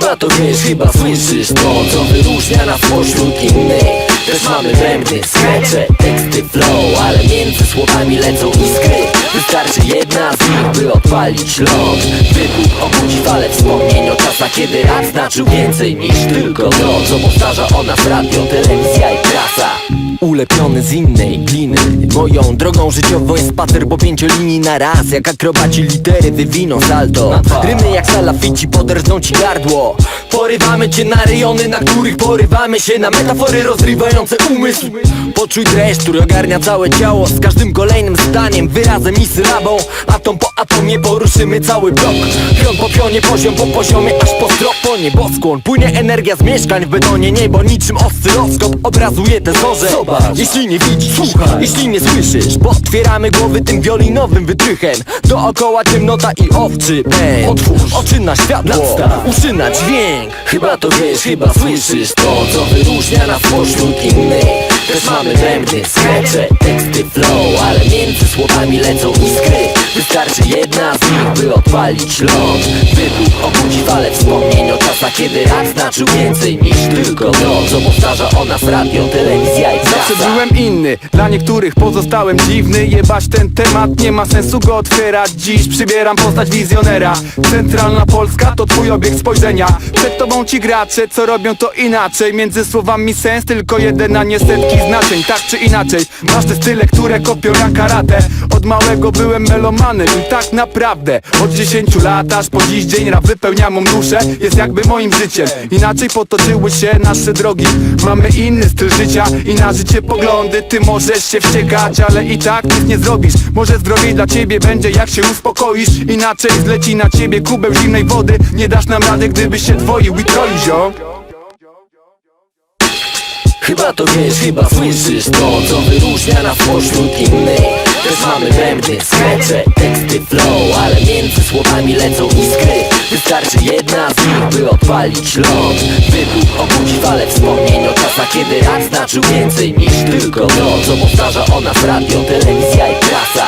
Chyba to wiesz, chyba słyszysz to Co wyróżnia nas pośród innych. Też mamy bębny, skrecze, teksty, flow Ale między słowami lecą iskry. Wystarczy jedna z nich, by odpalić ląd Wybuch obudzi falę wspomnień o czasach Kiedy rap znaczył więcej niż tylko to Co powtarza o nas radio, telewizja i prasa Ulepiony z innej gliny. Moją drogą życiową jest spacer po pięciolinii na raz. Jak akrobaci litery wywiną salto. Rymy jak salafici poderżną ci gardło. Porywamy cię na rejony, na których porywamy się Na metafory rozrywające umysł. Poczuj treść, który ogarnia całe ciało. Z każdym kolejnym zdaniem, wyrazem i sylabą Atom po atomie poruszymy cały blok. Pion po pionie, poziom po poziomie, aż po strop Po nieboskłon płynie energia z mieszkań w betonie. Niebo niczym oscyloskop obrazuje te zorze. Zobacz, jeśli nie widzisz, słuchaj. Jeśli nie słyszysz, bo otwieramy głowy tym wiolinowym wytrychem. Dookoła ciemnota i owczy pęd Otwórz. Oczy na światło, uszy na dźwięk. Chyba to wiesz, chyba słyszysz to Co wyróżnia nas pośród innych. Też mamy bębny, skrecze, teksty, flow Ale między słowami lecą iskry. Wystarczy jedna z nich, by odpalić ląd Wybuch obudzi falę wspomnień o czasach Kiedy rap znaczył więcej niż tylko to Co powtarza o nas radio, telewizja i Zawsze byłem inny, dla niektórych pozostałem dziwny. Jebać ten temat, nie ma sensu go otwierać. Dziś przybieram postać wizjonera. Centralna Polska to twój obiekt spojrzenia. Przed tobą ci gracze, co robią to inaczej. Między słowami sens, tylko jeden, a nie setki znaczeń. Tak czy inaczej, masz te style, które kopią jak karate Od małego byłem melomanem i tak naprawdę Od 10 lat aż po dziś dzień rap wypełnia mą duszę. Jest jakby moim życiem. Inaczej potoczyły się nasze drogi. Mamy inny styl życia i na życie poglądy Ty możesz się wściekać, ale i tak nic nie zrobisz. Może zdrowiej dla ciebie będzie jak się uspokoisz. Inaczej zleci na ciebie kubeł zimnej wody. Nie dasz nam rady, gdybyś się dwoił i troił ziom Chyba to wiesz, chyba słyszysz to Co wyróżnia nas pośród innych. Też mamy bębny, skrecze, teksty, flow Ale między słowami lecą iskry Wystarczy jedna z nich, by odpalić ląd Wybuch obudzi falę wspomnień o czasach Kiedy rap znaczył więcej niż tylko to Co powtarza o nas radio, telewizja i prasa